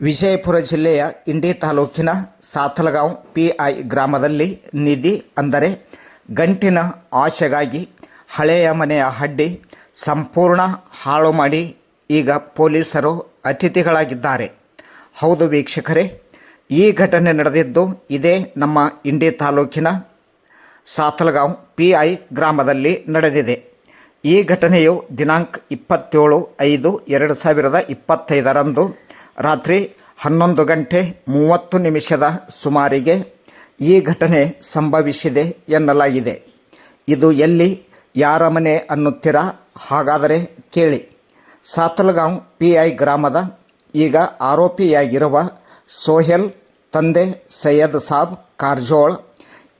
ವಿಜಯಪುರ ಜಿಲ್ಲೆಯ ಇಂಡಿ ತಾಲೂಕಿನ ಸಾತಲಗಾಂವ್ P I ಗ್ರಾಮದಲ್ಲಿ ನಿಧಿ ಅಂದರೆ ಗಂಟಿನ ಆಶೆಗಾಗಿ ಹಳೆಯ ಮನೆಯ ಹಡ್ಡಿ ಸಂಪೂರ್ಣ ಹಾಳು ಮಾಡಿ ಈಗ ಪೊಲೀಸರು ಅತಿಥಿಗಳಾಗಿದ್ದಾರೆ. ಹೌದು ವೀಕ್ಷಕರೇ, ಈ ಘಟನೆ ನಡೆದಿದ್ದು ಇದೇ ನಮ್ಮ ಇಂಡಿ ತಾಲೂಕಿನ ಸಾತಲಗಾಂವ್ ಪಿ ಐ ಗ್ರಾಮದಲ್ಲಿ ನಡೆದಿದೆ. ಈ ಘಟನೆಯು ದಿನಾಂಕ ಇಪ್ಪತ್ತೇಳು ಐದು ಎರಡು ಸಾವಿರದ ಇಪ್ಪತ್ತೈದರಂದು ರಾತ್ರಿ ಹನ್ನೊಂದು ಗಂಟೆ ಮೂವತ್ತು ನಿಮಿಷದ ಸುಮಾರಿಗೆ ಈ ಘಟನೆ ಸಂಭವಿಸಿದೆ ಎನ್ನಲಾಗಿದೆ. ಇದು ಎಲ್ಲಿ, ಯಾರ ಮನೆ ಅನ್ನುತ್ತೀರಾ ಹಾಗಾದರೆ ಕೇಳಿ. ಸಾತಲ್ಗಾಂವ್ ಪಿ ಐ ಗ್ರಾಮದ ಈಗ ಆರೋಪಿಯಾಗಿರುವ ಸೋಹೆಲ್ ತಂದೆ ಸೈಯದ್ ಸಾಬ್ ಕಾರ್ಜೋಳ್,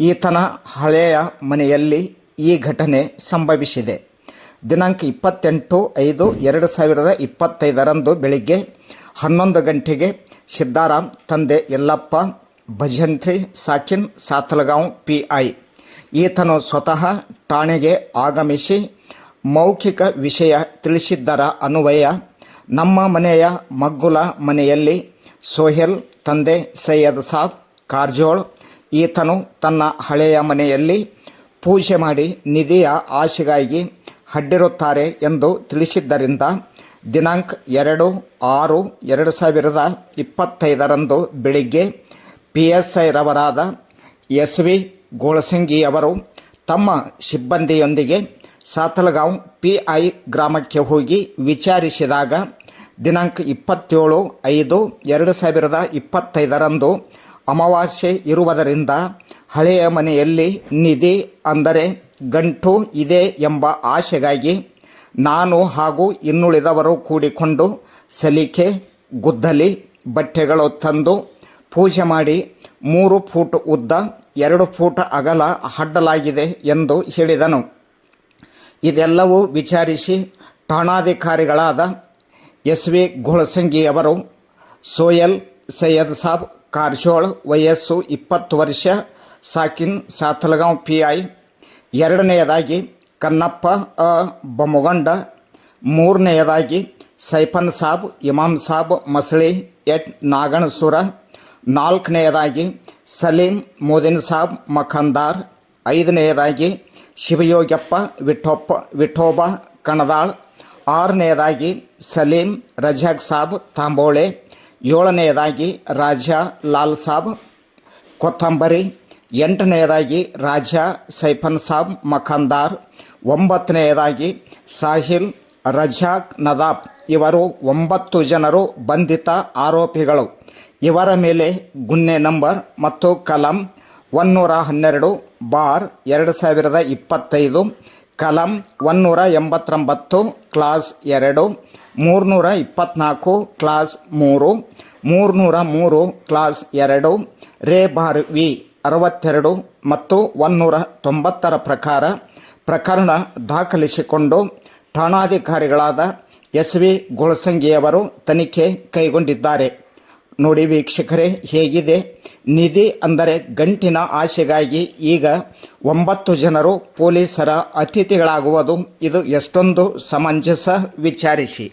ಈತನ ಹಳೆಯ ಮನೆಯಲ್ಲಿ ಈ ಘಟನೆ ಸಂಭವಿಸಿದೆ. ದಿನಾಂಕ ಇಪ್ಪತ್ತೆಂಟು ಐದು ಎರಡು ಸಾವಿರದ ಇಪ್ಪತ್ತೈದರಂದು ಬೆಳಿಗ್ಗೆ ಹನ್ನೊಂದು ಗಂಟೆಗೆ ಸಿದ್ದಾರಾಮ್ ತಂದೆ ಯಲ್ಲಪ್ಪ, ಭಜಂತ್ರಿ, ಸಾಕಿನ್, ಸಾತಲಗಾಂವ್ ಪಿ ಐ ಈತನು ಸ್ವತಃ ಠಾಣೆಗೆ ಆಗಮಿಸಿ ಮೌಖಿಕ ವಿಷಯ ತಿಳಿಸಿದ್ದರ ಅನ್ವಯ ನಮ್ಮ ಮನೆಯ ಮಗ್ಗುಲ ಮನೆಯಲ್ಲಿ ಸೋಹೆಲ್, ತಂದೆ ಸೈಯದ್ ಸಾಬ್, ಕಾರ್ಜೋಳ್, ಈತನು ತನ್ನ ಹಳೆಯ ಮನೆಯಲ್ಲಿ ಪೂಜೆ ಮಾಡಿ ನಿಧಿಯ ಆಶೆಗಾಗಿ ಹಡ್ಡಿರುತ್ತಾರೆ ಎಂದು ತಿಳಿಸಿದ್ದರಿಂದ ದಿನಾಂಕ ಎರಡು ಆರು ಎರಡು ಸಾವಿರದ ಇಪ್ಪತ್ತೈದರಂದು ಬೆಳಿಗ್ಗೆ ಪಿ ಎಸ್ ಐರವರಾದ ಎಸ್ ವಿ ಗೋಳಸಂಗಿಯವರು ತಮ್ಮ ಸಿಬ್ಬಂದಿಯೊಂದಿಗೆ ಸಾತಲಗಾಂವ್ ಪಿ ಐ ಗ್ರಾಮಕ್ಕೆ ಹೋಗಿ ವಿಚಾರಿಸಿದಾಗ ದಿನಾಂಕ ಇಪ್ಪತ್ತೇಳು ಐದು ಎರಡು ಸಾವಿರದ ಇಪ್ಪತ್ತೈದರಂದು ಅಮಾವಾಸ್ಯೆ ಇರುವುದರಿಂದ ಹಳೆಯ ಮನೆಯಲ್ಲಿ ನಿಧಿ ಅಂದರೆ ಗಂಟು ಇದೆ ಎಂಬ ಆಶೆಗಾಗಿ ನಾನು ಹಾಗೂ ಇನ್ನುಳಿದವರು ಕೂಡಿಕೊಂಡು ಸಲಿಕೆ, ಗುದ್ದಲಿ, ಬಟ್ಟೆಗಳು ತಂದು ಪೂಜೆ ಮಾಡಿ ಮೂರು ಫೂಟ್ ಉದ್ದ, ಎರಡು ಫೂಟ್ ಅಗಲ ಹಡ್ಡಲಾಗಿದೆ ಎಂದು ಹೇಳಿದನು. ಇದೆಲ್ಲವೂ ವಿಚಾರಿಸಿ ಠಾಣಾಧಿಕಾರಿಗಳಾದ ಎಸ್ ವಿ ಘೋಳಸಂಗಿಯವರು ಸೋಯಲ್ ಸೈಯದ್ ಸಾಬ್ ಕಾರ್ಜೋಳ್, ವಯಸ್ಸು ಇಪ್ಪತ್ತು ವರ್ಷ, ಸಾಕಿನ್, ಸಾತಲಗಾಂವ್ ಪಿ ಐ ಎರಡನೆಯದಾಗಿ ಕನ್ನಪ್ಪ, ಅ, ಬೊಮ್ಮಗೊಂಡ, ಮೂರನೆಯದಾಗಿ ಸೈಫನ್ ಸಾಬ್, ಇಮಾಮ್ ಸಾಬ್ ಮಸಳಿ ಎಟ್ ನಾಗಣಸುರ, ನಾಲ್ಕನೆಯದಾಗಿ ಸಲೀಂ, ಮೋದಿನ್ ಸಾಬ್, ಮಖಂದಾರ್, ಐದನೆಯದಾಗಿ ಶಿವಯೋಗಪ್ಪ ವಿಠೋಪ್ಪ, ವಿಠೋಬ, ಕಣದಾಳ್, ಆರನೆಯದಾಗಿ ಸಲೀಂ, ರಜಾಕ್ ಸಾಬ್, ತಾಂಬೋಳೆ, ಏಳನೆಯದಾಗಿ ರಾಜಾ ಲಾಲ್ ಸಾಬ್, ಕೊತ್ತಂಬರಿ ಎಂಟನೆಯದಾಗಿ ರಾಜ ಸೈಫನ್ ಸಾಬ್ ಮಖಂದಾರ್, ಒಂಬತ್ತನೆಯದಾಗಿ ಸಾಹಿಲ್ ರಜಾಕ್ ನದಾಬ್. ಇವರು ಒಂಬತ್ತು ಜನರು ಬಂಧಿತ ಆರೋಪಿಗಳು. ಇವರ ಮೇಲೆ ಗುನ್ನೆ ನಂಬರ್ ಮತ್ತು ಕಲಂ ಒನ್ನೂರ ಹನ್ನೆರಡು, ಬಾರ್ ಎರಡು ಸಾವಿರದ ಇಪ್ಪತ್ತೈದು, ಕಲಂ ಒನ್ನೂರ ಎಂಬತ್ತೊಂಬತ್ತು, ಕ್ಲಾಸ್ ಎರಡು, ಮೂರುನೂರ ಇಪ್ಪತ್ತ್ನಾಲ್ಕು ಕ್ಲಾಸ್ ಮೂರು, ಮೂರುನೂರ ಮೂರು, ಕ್ಲಾಸ್ ಎರಡು ರೇ ಬಾರ್ ವಿ. ಅರವತ್ತೆರಡು ಮತ್ತು ಒನ್ನೂರ ತೊಂಬತ್ತರ ಪ್ರಕಾರ ಪ್ರಕರಣ ದಾಖಲಿಸಿಕೊಂಡು ಠಾಣಾಧಿಕಾರಿಗಳಾದ ಎಸ್ ವಿ ಗುಳಸಂಗಿಯವರು ತನಿಖೆ ಕೈಗೊಂಡಿದ್ದಾರೆ. ನೋಡಿ ವೀಕ್ಷಕರೇ, ಹೇಗಿದೆ? ನಿಧಿ ಅಂದರೆ ಗಂಟಿನ ಆಸೆಗಾಗಿ ಈಗ ಒಂಬತ್ತು ಜನರು ಪೊಲೀಸರ ಅತಿಥಿಗಳಾಗುವುದು. ಇದು ಎಷ್ಟೊಂದು ಸಮಂಜಸ, ವಿಚಾರಿಸಿ.